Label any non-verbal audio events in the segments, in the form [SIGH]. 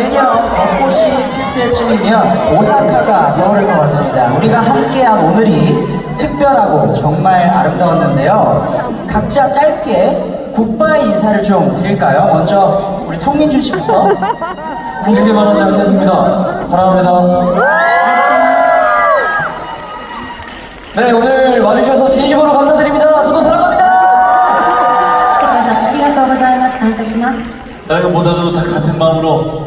매년 벚꽃이 필 때쯤이면 오사카가 여울일 것 같습니다. 우리가 함께한 오늘이 특별하고 정말 아름다웠는데요. 각자 짧게 굿바이 인사를 좀 드릴까요? 먼저 우리 송민주 씨부터 길게 말하지 않겠습니다. 사랑합니다. 네 오늘 와주셔서 진심으로 감사드립니다. 저도 사랑합니다. ありがとうございます。感謝します。 나이보다도 다 같은 마음으로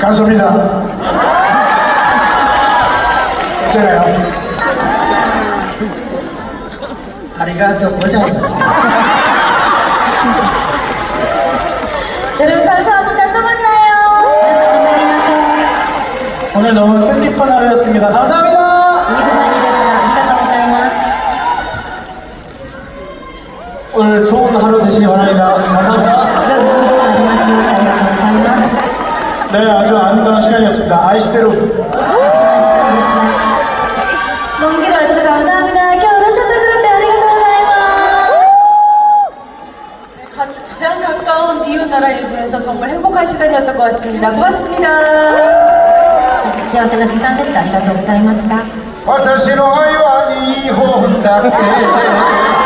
감사합니다. 괜찮아요. 아리가또 보자. 여러분 감사합니다. 또 만나요. 오늘 너무 뜻깊은 하루였습니다. 감사합니다. 오늘 좋은 하루 되시기 바랍니다. 아이시대로 お疲れ様でした。 먼 길 와주셔서 감사합니다. 이렇게 오르셨다 그럴 때ありがとうございます. 가장 가까운 이웃 나라 일부에서 정말 행복한 시간이었던 것 같습니다. 고맙습니다. 幸せな時間でした。ありがとうございました。 와타시노 하이와 니혼 [LAUGHS]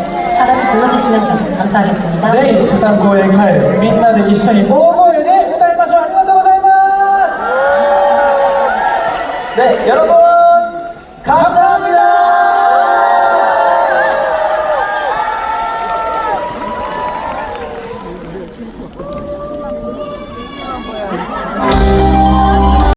ぜひ釜山公園帰るみんなで一緒に大声で歌いましょう。ありがとうございます。で喜ぼう釜山